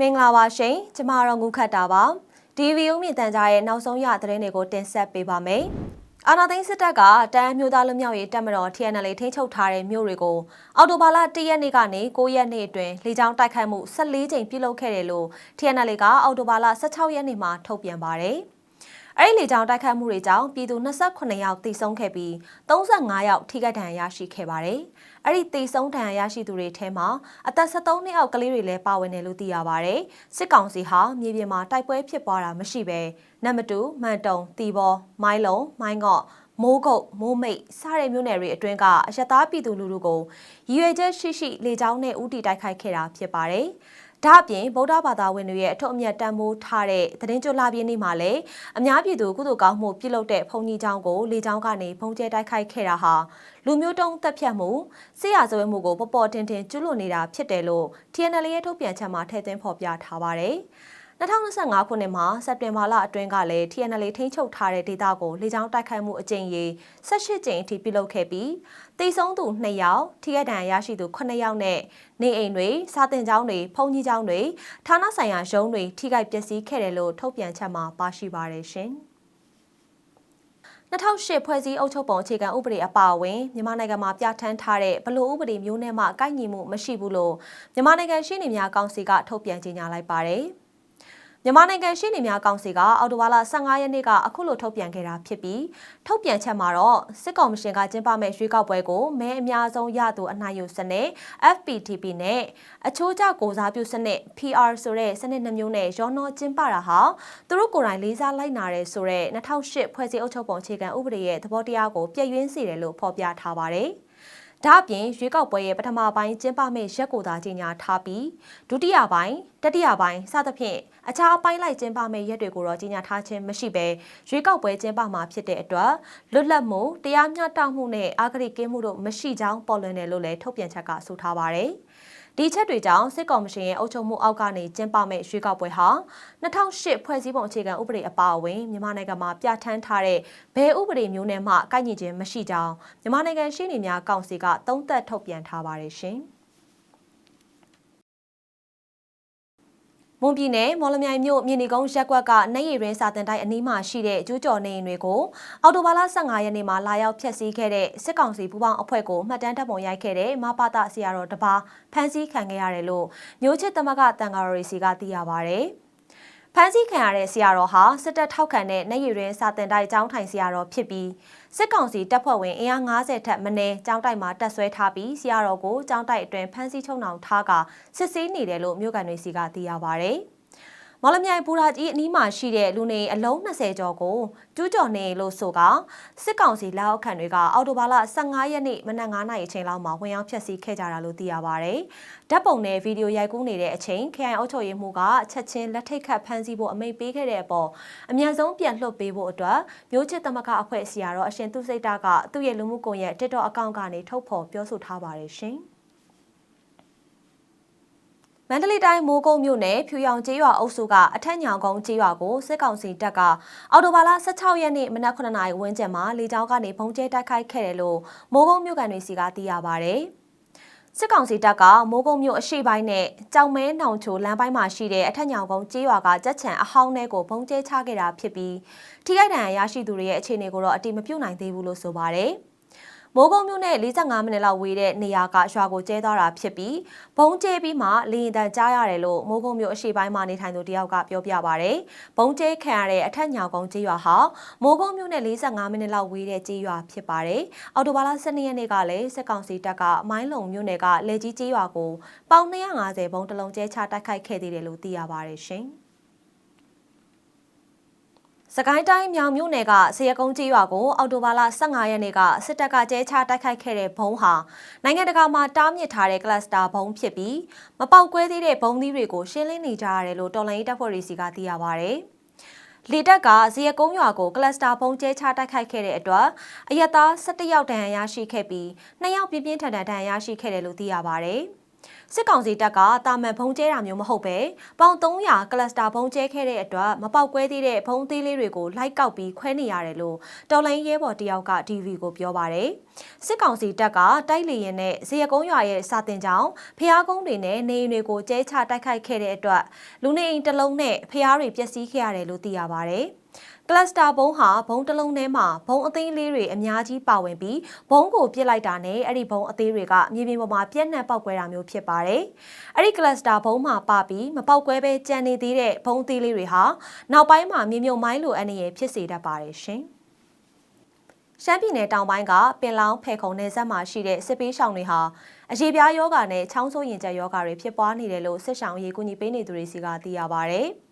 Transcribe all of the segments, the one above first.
မင်္ဂလာပါရှင်ကျမတော့ငုခတ်တာပါဒီဗီယိုမြင့်တန်ကြားရဲ့နောက်ဆုံးရသတင်းတွေကိုတင်ဆက်ပေးပါမယ်အာနာသိန်းစစ်တပ်ကတန်းမျိုးသားလူမျိုးရေးတပ်မတော် TNL ထိန်းချုပ်ထားတဲ့မြို့တွေကိုအော်တိုဘာလ1ရက်နေ့ကနေ9ရက်နေ့အတွင်းလေကြောင်းတိုက်ခိုက်မှု14ကြိမ်ပြုလုပ်ခဲ့တယ်လို့ TNL ကအော်တိုဘာလ16ရက်နေ့မှာထုတ်ပြန်ပါတယ်။ အဲ့ဒီလေကြောင်းတိုက်ခတ်မှုတွေကြောင့်ပြည်သူ28ယောက်သေဆုံးခဲ့ပြီး35ယောက်ထိခိုက်ဒဏ်ရာရရှိခဲ့ပါတယ်။အဲ့ဒီသေဆုံးဒဏ်ရာရရှိသူတွေထဲမှာအသက်73နှစ်အောက်ကလေးတွေလည်းပါဝင်တယ်လို့သိရပါတယ်။စစ်ကောင်စီဟာမြေပြင်မှာတိုက်ပွဲဖြစ်ပွားတာမရှိဘဲနံပါတ်2မန်တုံတီဘောမိုင်းလုံးမိုင်းငော့မိုးကုတ်မိုးမိတ်စတဲ့မြို့နယ်တွေအတွင်းကအရသားပြည်သူလူထုကိုရည်ရွယ်ချက်ရှိရှိလေကြောင်းနဲ့ဥတီတိုက်ခိုက်ခဲ့တာဖြစ်ပါတယ်။ ဒါအပြင်ဗုဒ္ဓဘာသာဝင်တွေရဲ့အထွတ်အမြတ်တန်ဖိုးထားတဲ့သတင်းကြွလာပြင်းနေ့မှာလည်းအများပြည်သူကုသိုလ်ကောင်းမှုပြုလုပ်တဲ့ဘုံကြီးကျောင်းကိုလေကျောင်းကနေဘုံကျဲတိုက်ခိုက်ခဲ့တာဟာလူမျိုးတုံးတက်ဖြတ်မှုဆရာဇဝဲမှုကိုပေါ်ပေါ်တင်တင်ကျူးလွန်နေတာဖြစ်တယ်လို့ TNL ရဲ့ထုတ်ပြန်ချက်မှာထည့်သွင်းဖော်ပြထားပါတယ်။ 2025ခုနှစ်မှာစက်တင်ဘာလအတွင်းကလည်း TNL ထိန်းချုပ်ထားတဲ့ဒေသကိုလေကြောင်းတိုက်ခိုက်မှုအကြိမ်ရေ18ကြိမ်အထိပြုလုပ်ခဲ့ပြီးတိတ်ဆုံးသူ2ယောက်ထိခိုက်ဒဏ်ရာရရှိသူ9ယောက်နဲ့နေအိမ်တွေစာတင်ကျောင်းတွေဖုန်ကြီးကျောင်းတွေဌာနဆိုင်ရာရုံးတွေထိခိုက်ပျက်စီးခဲ့တယ်လို့ထုတ်ပြန်ချက်မှာပါရှိပါတယ်ရှင်2008ဖွဲ့စည်းအုပ်ချုပ်ပုံအခြေခံဥပဒေအပါအဝင်မြန်မာနိုင်ငံမှာပြဋ္ဌာန်းထားတဲ့ဘလို့ဥပဒေမျိုးနဲ့မှကိုက်ညီမှုမရှိဘူးလို့မြန်မာနိုင်ငံရှင်းနေများကောင်စီကထုတ်ပြန်ကြေညာလိုက်ပါတယ်။ မြန်မာနိုင်ငံရှေ့နေများကောင်စီကအော်တိုဝါလာ15ရက်နေ့ကအခုလိုထုတ်ပြန်ခဲ့တာဖြစ်ပြီးထုတ်ပြန်ချက်မှာတော့စစ်ကောင်မရှင်ကကျင်းပမဲ့ရွေးကောက်ပွဲကိုမဲအများဆုံးရသူအနိုင်ယူစနစ် FPTP နဲ့အချိုးကျကိုစားပြုစနစ် PR ဆိုတဲ့စနစ်နှမျိုးနဲ့ရောနှောကျင်းပတာဟာသူတို့ကိုယ်တိုင်လေးစားလိုက်နာရဲဆိုတဲ့2008ဖွဲ့စည်းအုပ်ချုပ်ပုံအခြေခံဥပဒေရဲ့သဘောတရားကိုပြည့်ရင်းစေတယ်လို့ဖော်ပြထားပါတယ်။ဒါအပြင်ရွေးကောက်ပွဲရဲ့ပထမပိုင်းကျင်းပမယ့်ရက်ကိုသာကြီးညာထားပြီးဒုတိယပိုင်းတတိယပိုင်းစသဖြင့် အခြားအပိုင်းလိုက်ကျင်းပမယ့်ရက်တွေကိုတော့ကြီးညာထားခြင်းမရှိဘဲရွေးကောက်ပွဲကျင်းပမှာဖြစ်တဲ့အတွက်လွတ်လပ်မှုတရားမျှတမှုနဲ့အာဂရိကင်းမှုတို့မရှိကြောင်းပေါ်လွင်တယ်လို့လည်းထုတ်ပြန်ချက်ကဆိုထားပါတယ်။ဒီချက်တွေကြောင့်စစ်ကော်မရှင်ရဲ့အုပ်ချုပ်မှုအောက်ကနေကျင်းပမဲ့ရွေးကောက်ပွဲဟာ2008ဖွဲ့စည်းပုံအခြေခံဥပဒေအပါအဝင်မြန်မာနိုင်ငံမှာပြဋ္ဌာန်းထားတဲ့ဘယ်ဥပဒေမျိုးနဲ့မှကိုက်ညီခြင်းမရှိကြောင်းမြန်မာနိုင်ငံရှင်းနေများကောင်စီကသုံးသပ်ထုတ်ပြန်ထားပါတယ်ရှင်။ မွန်ပြည်နယ်မော်လမြိုင်မြို့မြင်းနီကုန်းရက်ကွက်ကနိုင်ရည်ရင်းစာတင်တိုက်အနီးမှာရှိတဲ့ကျူးကျော်နေအိမ်တွေကိုအော်တိုဘာလ15ရက်နေ့မှာလာရောက်ဖျက်ဆီးခဲ့တဲ့စစ်ကောင်စီပူးပေါင်းအဖွဲ့ကိုမှတ်တမ်းတပ်ပုံရိုက်ခဲ့တဲ့မပါတာဆရာတော်တပါဖမ်းဆီးခံခဲ့ရတယ်လို့မျိုးချစ်သမဂတန်ဃာတော်စီကသိရပါဗျ။ဖမ်းဆီးခံရတဲ့ဆရာတော်ဟာစစ်တပ်ထောက်ခံတဲ့နိုင်ရည်ရင်းစာတင်တိုက်ကျောင်းထိုင်ဆရာတော်ဖြစ်ပြီး စစ်ကောင်စီတပ်ဖွဲ့ဝင်အင်အား90ထက်မနည်းကျောင်းတိုက်မှာတက်ဆွဲထားပြီးဆရာတော်ကိုကျောင်းတိုက်အတွင်းဖမ်းဆီးချုပ်နှောင်ထားကစစ်ဆေးနေတယ်လို့မြို့ကန်တွေစီကသိရပါဗျ။ မော်လမြိုင်ပူရာကြီးအနီးမှာရှိတဲ့လူနေအလုံး20ကျော်ကိုကျူးကျော်နေလို့ဆိုကစစ်ကောင်စီလက်အောက်ခံတွေကအော်တိုဘာလ15ရက်နေ့မနက်9:00နာရီအချိန်လောက်မှာဝင်ရောက်ဖျက်ဆီးခဲ့ကြတာလို့သိရပါဗျ။ဓာတ်ပုံနဲ့ဗီဒီယိုရိုက်ကူးနေတဲ့အချိန်ခရိုင်အုပ်ချုပ်ရေးမှူးကချက်ချင်းလက်ထိတ်ခတ်ဖမ်းဆီးဖို့အမိန့်ပေးခဲ့တဲ့အပေါ်အမြန်ဆုံးပြန်လွှတ်ပေးဖို့အတွက်မျိုးချစ်သမဂအဖွဲ့အစည်းကတော့အရှင်သူစိတ်တာကသူ့ရဲ့လူမှုကွန်ရက် TikTok အကောင့်ကနေထုတ်ဖော်ပြောဆိုထားပါတယ်ရှင်။ မန္တလေးတိုင်းမိုးကုတ်မြို့နယ်ဖြူရောင်ကျေးရွာအုပ်စုကအထက်ညောင်ကုန်းကျေးရွာကိုစစ်ကောင်စီတပ်ကအော်တိုဘာလ16ရက်နေ့မနက်9နာရီဝန်းကျင်မှာလေကြောင်းကနေဘုံကျဲတိုက်ခိုက်ခဲ့တယ်လို့မိုးကုတ်မြို့ကန်တွေစီကသိရပါဗျ။စစ်ကောင်စီတပ်ကမိုးကုတ်မြို့အရှိပိုင်းနဲ့ကြောင်မဲနှောင်ချိုလမ်းပိုင်းမှာရှိတဲ့အထက်ညောင်ကုန်းကျေးရွာကကြက်ချံအဟောင်းထဲကိုဘုံကျဲချခဲ့တာဖြစ်ပြီးထိခိုက်ဒဏ်ရာရရှိသူတွေရဲ့အခြေအနေကိုတော့အတိမပြုတ်နိုင်သေးဘူးလို့ဆိုပါတယ်။ မိုးကုံမြို့နဲ့45မိနစ်လောက်ဝေးတဲ့နေရာကရွာကိုကျဲသွားတာဖြစ်ပြီးဘုံကျဲပြီးမှလေရင်တန်ကြားရတယ်လို့မိုးကုံမြို့အရှိပိုင်းမှာနေထိုင်သူတယောက်ကပြောပြပါဗျ။ဘုံကျဲခံရတဲ့အထက်ညောင်ကုန်းကျေးရွာဟာမိုးကုံမြို့နဲ့45မိနစ်လောက်ဝေးတဲ့ကျေးရွာဖြစ်ပါတယ်။အော်တိုဘာလ12ရက်နေ့ကလည်းစစ်ကောင်စီတပ်ကမိုင်းလုံမြို့နယ်ကလေကြီးကျေးရွာကိုပေါင်250ဘုံတလုံးကျဲချတိုက်ခိုက်ခဲ့သေးတယ်လို့သိရပါတယ်ရှင်။ စကိုင်းတိုင်းမြောင်မြို့နယ်ကဆရကုန်းကြီးရွာကိုအော်တိုဘာလ15ရက်နေ့ကစစ်တပ်ကကျဲချတိုက်ခိုက်ခဲ့တဲ့ဘုံဟာနိုင်ငံတကာမှာတားမြစ်ထားတဲ့ကလပ်စတာဘုံဖြစ်ပြီးမပေါက်ကွဲသေးတဲ့ဘုံသီးတွေကိုရှင်းလင်းနေကြရတယ်လို့တော်လိုင်းတပ်ဖွဲ့တွေစီကသိရပါဗျ။လေတက်ကဇီယကုန်းရွာကိုကလပ်စတာဘုံကျဲချတိုက်ခိုက်ခဲ့တဲ့အတွက်အရက်သား17ယောက်ဒဏ်ရာရရှိခဲ့ပြီး2ယောက်ပြင်းပြင်းထန်ထန်ဒဏ်ရာရရှိခဲ့တယ်လို့သိရပါဗျ။ စစ်ကောင်စီတပ်ကတာမန်ဘုံကျဲတာမျိုးမဟုတ်ပဲပေါင်300ကလစတာဘုံကျဲခဲ့တဲ့အတွက်မပေါက်ကွဲသေးတဲ့ဘုံသေးလေးတွေကိုလိုက်ကောက်ပြီးခွဲနေရတယ်လို့တော်လိုင်းရဲဘော်တယောက်က TV ကိုပြောပါတယ်စစ်ကောင်စီတပ်ကတိုက်လေရင်နဲ့ဇေယကုန်းရွာရဲ့စာတင်ကြောင်ဖျားကုန်းတွေနဲ့နေအိမ်တွေကိုကျဲချတိုက်ခိုက်ခဲ့တဲ့အတွက်လူနေအိမ်တစ်လုံးနဲ့ဖျားတွေပျက်စီးခဲ့ရတယ်လို့သိရပါတယ် ကလစတာဘုံဟာဘုံတစ်လုံးထဲမှာဘုံအသိလေးတွေအများကြီးပါဝင်ပြီးဘုံကိုပြစ်လိုက်တာနဲ့အဲ့ဒီဘုံအသေးတွေကမြေပြင်ပေါ်မှာပြက်နှက်ပေါက်ကွဲတာမျိုးဖြစ်ပါတယ်။အဲ့ဒီကလစတာဘုံမှာပါပြီးမပေါက်ကွဲပဲကြံနေသေးတဲ့ဘုံအသေးလေးတွေဟာနောက်ပိုင်းမှာမြေမြုပ်မိုင်းလိုအနေရဖြစ်စေတတ်ပါတယ်ရှင်။ရှမ်းပြည်နယ်တောင်ပိုင်းကပင်လောင်းဖဲခုံနယ်စပ်မှာရှိတဲ့စစ်ပေးရှောင်တွေဟာအရေးပြားယောဂါနဲ့ချောင်းဆိုးရင်ကျက်ယောဂါတွေဖြစ်ပွားနေတယ်လို့စစ်ဆောင်ရေးကူညီပေးနေသူတွေစီကသိရပါဗျ။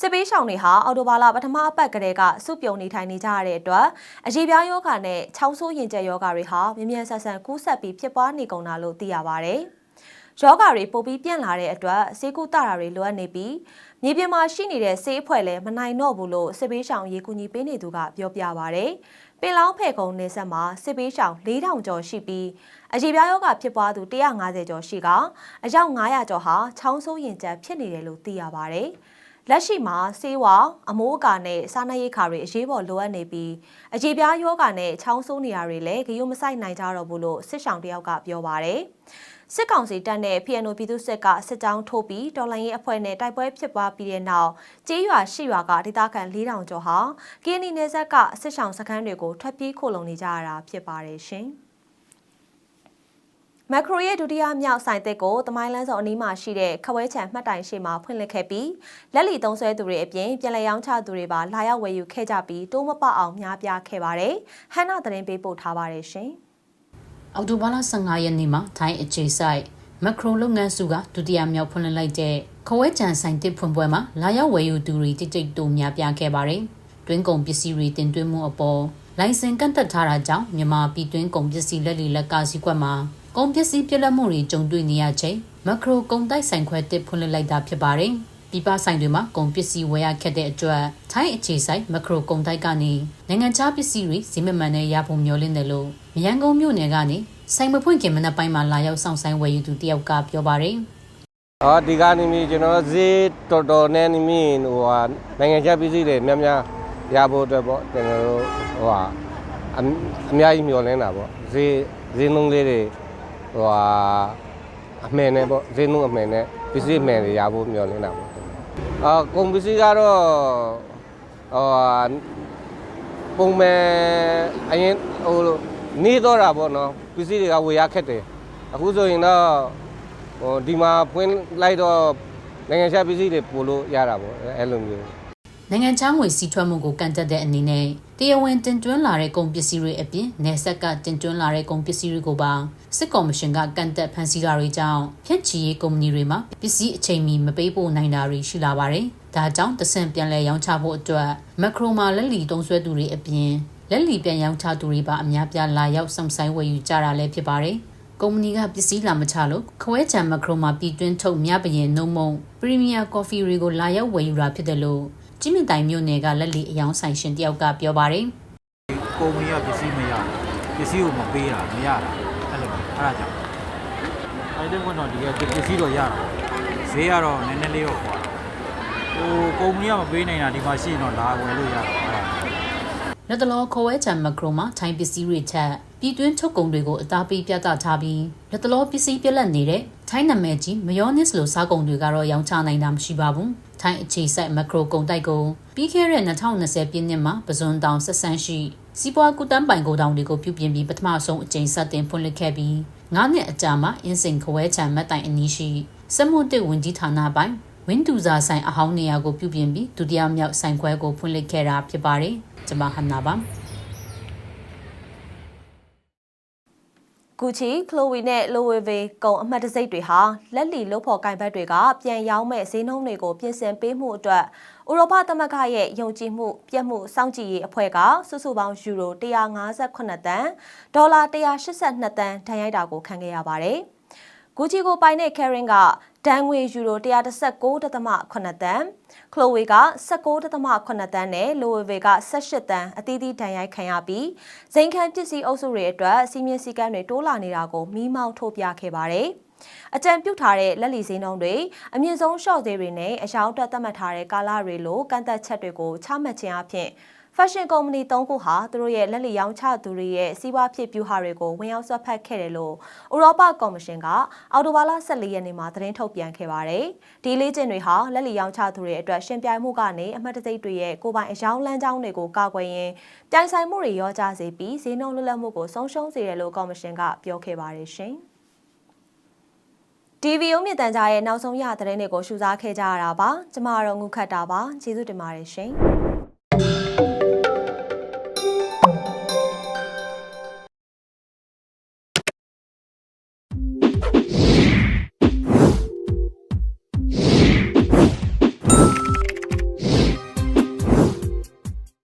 စစ်ပေးရှောင်တွေဟာအော်တိုဘာလပထမအပတ်ကတည်းကစုပြုံနေထိုင်နေကြရတဲ့အတွက်အရေးပြားယောဂါနဲ့ချောင်းဆိုးရင်ကျက်ယောဂါတွေဟာမြ мян ဆန်ဆန်ကူးဆက်ပြီးဖြစ်ပွားနေကုန်တာလို့သိရပါဗျ။ယောဂါတွေပိုပြီးပြန့်လာတဲ့အတွက်ဆေးကုသတာတွေလိုအပ်နေပြီးမြေပြင်မှာရှိနေတဲ့ဆေးအဖွဲ့လည်းမနိုင်တော့ဘူးလို့စစ်ပေးရှောင်ရေးကူညီပေးနေသူကပြောပြပါဗျ။ပင်လောင်းဖဲခုံနေဆက်မှာစစ်ပေးရှောင်4000ကျော်ရှိပြီးအရေးပြားယောဂဖြစ်ပွားသူ150ကျော်ရှိကအယောက်900ကျော်ဟာချောင်းဆိုးရင်ကျက်ဖြစ်နေတယ်လို့သိရပါဗျ။ လက်ရှိမှာဆေးဝါအမိုးအကာနဲ့စားနပ်ရိက္ခာတွေအရေးပေါ်လိုအပ်နေပြီးအကြေပြားယောဂါနဲ့ချောင်းဆိုးနေရတွေလည်းဂရုမစိုက်နိုင်ကြတော့ဘူးလို့စစ်ဆောင်တယောက်ကပြောပါရယ်စစ်ကောင်စီတပ်နဲ့ PNO ပြည်သူ့စစ်ကစစ်ကြောင်းထိုးပြီးတော်လှန်ရေးအဖွဲ့နဲ့တိုက်ပွဲဖြစ်ပွားပြီးတဲ့နောက်ကျေးရွာရှိရွာကဒေသခံ4000ကျော်ဟာကင်းနီနယ်ဆက်ကစစ်ဆောင်စခန်းတွေကိုထွက်ပြေးခိုလုံနေကြရတာဖြစ်ပါတယ်ရှင်။ မက်ခရိုရဲ့ဒုတိယမြောက်ဆိုင်သစ်ကိုတမိုင်းလန်းစုံအနီးမှာရှိတဲ့ခဝဲချံမှတ်တိုင်ရှိမှာဖွင့်လှစ်ခဲ့ပြီးလက်လီသုံးဆွဲသူတွေအပြင်ပြည်လည်ရောင်းချသူတွေပါလာရောက်ဝယ်ယူခဲ့ကြပြီးတိုးမပအောင်များပြားခဲ့ပါတယ်။ဟန်နာသတင်းပေးပို့ထားပါတယ်ရှင်။အော်တိုဘာလ15ရက်နေ့မှာထိုင်းအခြေဆိုင်မက်ခရိုလုပ်ငန်းစုကဒုတိယမြောက်ဖွင့်လှစ်လိုက်တဲ့ခဝဲချံဆိုင်သစ်ဖွင့်ပွဲမှာလာရောက်ဝယ်ယူသူတွေတိတ်တိတ်တိုးများပြားခဲ့ပါတယ်။တွင်းကုန်ပစ္စည်းတွေတင်သွင်းမှုအပေါ်လိုင်စင်ကန့်သက်ထားတာကြောင့်မြန်မာပြည်တွင်းကုန်ပစ္စည်းလက်လီလက်ကစည်းကွက်မှာ ကုန်ပစ္စည်းပြက်လက်မှုတွေကြုံတွေ့နေရချိန်မက်ခရိုကုန်တိုက်ဆိုင်ခွဲတစ်ဖွင့်လှစ်လိုက်တာဖြစ်ပါတယ်။ပြည်ပဆိုင်တွေမှာကုန်ပစ္စည်းဝယ်ရခက်တဲ့အတွက်ထိုင်းအခြေဆိုင်မက်ခရိုကုန်တိုက်ကနေနိုင်ငံခြားပစ္စည်းတွေဈေးမမှန်နဲ့ရဖို့မျှော်လင့်တယ်လို့မြရန်ကုန်မြို့နယ်ကနေဆိုင်မဖွင့်ခင်မနက်ပိုင်းမှာလာရောက်ဆောင်ဆိုင်ဝယ်ယူသူတယောက်ကပြောပါတယ်။အော်ဒီကနေမီကျွန်တော်ဈေးတော်တော်နဲ့နေမီဟိုဟာနိုင်ငံခြားပစ္စည်းတွေများများရဖို့အတွက်ပေါ့ကျွန်တော်တို့ဟိုဟာအများကြီးမျှော်လင့်တာပေါ့ဈေးဈေးနှုန်းလေးတွေ ဟိုဟာအမှန်နဲ့ပေါ့ဈေးနှုန်းအမှန်နဲ့ပစ္စည်းအမှန်တွေရဖို့မျှော်လင့်တာပေါ့အာကုန်ပစ္စည်းကတော့ဟိုဟာပုံမှန်အရင်ဟိုနေတော့တာပေါ့နော်ပစ္စည်းတွေကဝယ်ရခက်တယ်အခုဆိုရင်တော့ဟိုဒီမှာဖွင့်လိုက်တော့နိုင်ငံခြားပစ္စည်းတွေပို့လို့ရတာပေါ့အဲ့လိုမျိုးနိုင်ငံခြားငွေစီးထွက်မှုကိုကန့်သက်တဲ့အနေနဲ့ တရားဝင်တင်သွင်းလာတဲ့ကုန်ပစ္စည်းတွေအပြင်နယ်စပ်ကတင်သွင်းလာတဲ့ကုန်ပစ္စည်းတွေကိုပါစစ်ကော်မရှင်ကကန့်သက်ဖန်ဆီးတာတွေကြောင့်ဖြန့်ချီရေးကုမ္ပဏီတွေမှာပစ္စည်းအချိန်မီမပေးပို့နိုင်တာတွေရှိလာပါတယ်။ဒါကြောင့်တဆင့်ပြန်လည်ရောင်းချဖို့အတွက်မက်ခရိုမာလက်လီတုံးဆွဲသူတွေအပြင်လက်လီပြန်ရောင်းချသူတွေပါအများပြားလာရောက်ဆောင်ဆိုင်ဝယ်ယူကြတာလည်းဖြစ်ပါတယ်။ကုမ္ပဏီကပစ္စည်းလာမချလို့ခွဲချံမက်ခရိုမာပြည်တွင်းထုတ်မြပရင်နှုံမုံပရီးမီယာကော်ဖီတွေကိုလာရောက်ဝယ်ယူတာဖြစ်တယ်လို့ ကြီးမြင့်တိုင်မြို့နယ်ကလက်လီအယောင်ဆိုင်ရှင်တယောက်ကပြောပါတယ်။ကုမ္ပဏီကပစ္စည်းမရပစ္စည်းကိုမပေးတာမရတာအဲ့လိုအဲ့ဒါကြောင့်အဲ့ဒီကတော့ဒီကပစ္စည်းတော့ရတာဈေးကတော့နည်းနည်းလေးတော့ကွာဟိုကုမ္ပဏီကမပေးနိုင်တာဒီမှာရှိရင်တော့လာဝယ်လို့ရတာအဲ့ဒါလက်တလောခေါ်ဝဲချံမက်ခရိုမှာထိုင်းပစ္စည်းတွေချက်ပြည်တွင်းချုပ်ကုန်တွေကိုအသားပေးပြသထားပြီးလက်တလောပစ္စည်းပြက်လက်နေတဲ့ထိုင်းနာမည်ကြီးမယောနစ်လိုစားကုန်တွေကတော့ရောင်းချနိုင်တာမရှိပါဘူး ထိုင်းအခြေစိုက်မက်ခရိုကုန်တိုက်ကိုပြီးခဲ့တဲ့2020ပြည့်နှစ်မှာပဇွန်တောင်ဆက်ဆန်းရှိစီးပွားကူတန်းပိုင်ကိုတောင်တွေကိုပြုပြင်ပြီးပထမဆုံးအကြိမ်စတင်ဖွင့်လှစ်ခဲ့ပြီး9နှစ်အကြာမှာအင်းစိန်ခွဲချံမက်တိုင်အနီးရှိစက်မှုတစ်ဝင်ကြီးဌာနပိုင်ဝင်းတူစာဆိုင်အဟောင်းနေရာကိုပြုပြင်ပြီးဒုတိယမြောက်ဆိုင်ခွဲကိုဖွင့်လှစ်ခဲ့တာဖြစ်ပါတယ်ကျွန်မဟန်နာပါ ဂူချီခလိုဝီနဲ့လိုဝေဗေကုံအမှတ်တစိတ်တွေဟာလက်လီလုတ်ဖော်ကင်ဘတ်တွေကပြန်ရောင်းမဲ့ဈေးနှုန်းတွေကိုပြင်ဆင်ပေးမှုအတွက်ဥရောပသမဂ္ဂရဲ့ယုံကြည်မှုပြတ်မှုစောင့်ကြည့်ရေးအဖွဲ့ကစုစုပေါင်းယူရို158တန်ဒေါ်လာ182တန်ဒဏ်ရိုက်တာကိုခံခဲ့ရပါတယ်။ဂူချီကိုပိုင်တဲ့ Karen က ဒဏ်ငွေယူရို116.8တန်ခလိုဝေက19.8တန်းနဲ့လိုဝေဗေက18တန်းအသီးသီးဒဏ်ရိုက်ခံရပြီးဇိမ်ခံပစ္စည်းအုပ်စုတွေအတွက်စီမင်းစည်းကမ်းတွေတိုးလာနေတာကိုမိမောင်းထုတ်ပြခဲ့ပါတယ်အကြံပြုထားတဲ့လက်လီစည်းနှုန်းတွေအမြင့်ဆုံးရှော့ဈေးတွေနဲ့အယောင်အတွက်သတ်မှတ်ထားတဲ့ကာလတွေလိုကန့်သက်ချက်တွေကိုချမှတ်ခြင်းအပြင် fashion company ၃ခုဟာသူတို့ရဲ့လက်လီရောင်းချသူတွေရဲ့စီးပွားဖြစ်ပြူဟာတွေကိုဝင်ရောက်ဆွတ်ဖက်ခဲ့တယ်လို့ဥရောပကော်မရှင်ကအော်တိုဘာလ14ရက်နေ့မှာသတင်းထုတ်ပြန်ခဲ့ပါတယ်။ဒီလေးကျင်တွေဟာလက်လီရောင်းချသူတွေအတွက်ရှင်ပြိုင်မှုကနေအမှတ်တစိတ်တွေရဲ့ကိုယ်ပိုင်အယောင်လမ်းကြောင်းတွေကိုကာကွယ်ရင်းပြိုင်ဆိုင်မှုတွေရောကြစေပြီးဈေးနှုန်းလွတ်လပ်မှုကိုဆုံးရှုံးစေတယ်လို့ကော်မရှင်ကပြောခဲ့ပါတယ်ရှင်။ TV ုံမြင့်တန်ကြားရဲ့နောက်ဆုံးရသတင်းတွေကိုရှုစားခဲ့ကြရတာပါ။ကျမကတော့ငုခတ်တာပါ။ကျေးဇူးတင်ပါတယ်ရှင်။